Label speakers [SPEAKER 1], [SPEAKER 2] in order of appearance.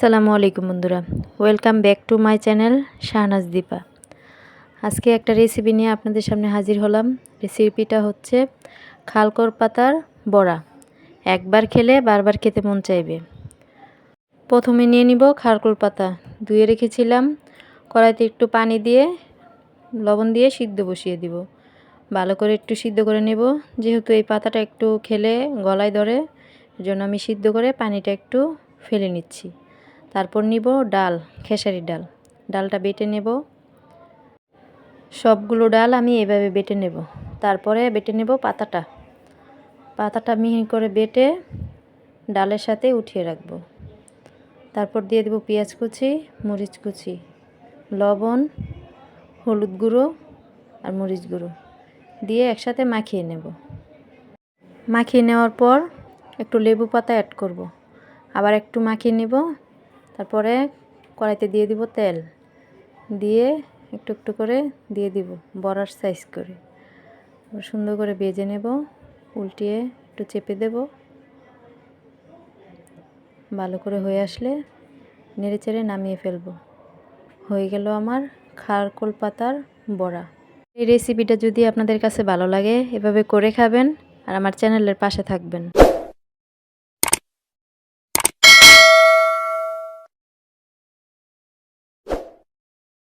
[SPEAKER 1] আসসালামু আলাইকুম বন্ধুরা। Welcome back to my channel Shahnaz Dipa. আজকে একটা রেসিপি নিয়ে আপনাদের সামনে হাজির হলাম। রেসিপিটা হচ্ছে খালকর পাতার বড়া। একবার খেলে বারবার খেতে মন চাইবে। প্রথমে নিয়ে নিব খালকর পাতা। ধুয়ে রেখেছিলাম। কড়াইতে একটু পানি দিয়ে, লবণ দিয়ে সিদ্ধ বসিয়ে দিব। ভালো করে একটু সিদ্ধ করে নেব। যেহেতু এই পাতাটা একটু খেলে গলায় ধরে জন্য আমি সিদ্ধ করে পানিটা একটু ফেলে নিচ্ছি। তারপর নিব ডাল খেসারি ডাল। ডালটা বেটে নেব। সবগুলো ডাল আমি এভাবে বেটে নেব। তারপরে বেটে নেব পাতাটা। পাতাটা মিহি করে বেটে ডালের সাথে উঠিয়ে রাখব। তারপর দিয়ে দেব পেঁয়াজ কুচি, মরিচ কুচি, লবণ, হলুদ গুঁড়ো আর মরিচ গুঁড়ো। দিয়ে একসাথে মাখিয়ে নেব। মাখিয়ে নেওয়ার পর একটু লেবু পাতা অ্যাড করব। আবার একটু মাখিয়ে নেব। তারপরে কড়াইতে দিয়ে দিব তেল। দিয়ে একটু একটু করে দিয়ে দিব বড়ার সাইজ করে। সুন্দর করে বেজে নেব, উল্টিয়ে একটু চেপে দেব। ভালো করে হয়ে আসলে নেড়ে চেড়ে নামিয়ে ফেলব। হয়ে গেল আমার খারকোল পাতার বড়া। এই রেসিপিটা যদি আপনাদের কাছে ভালো লাগে, এভাবে করে খাবেন আর আমার চ্যানেলের পাশে থাকবেন।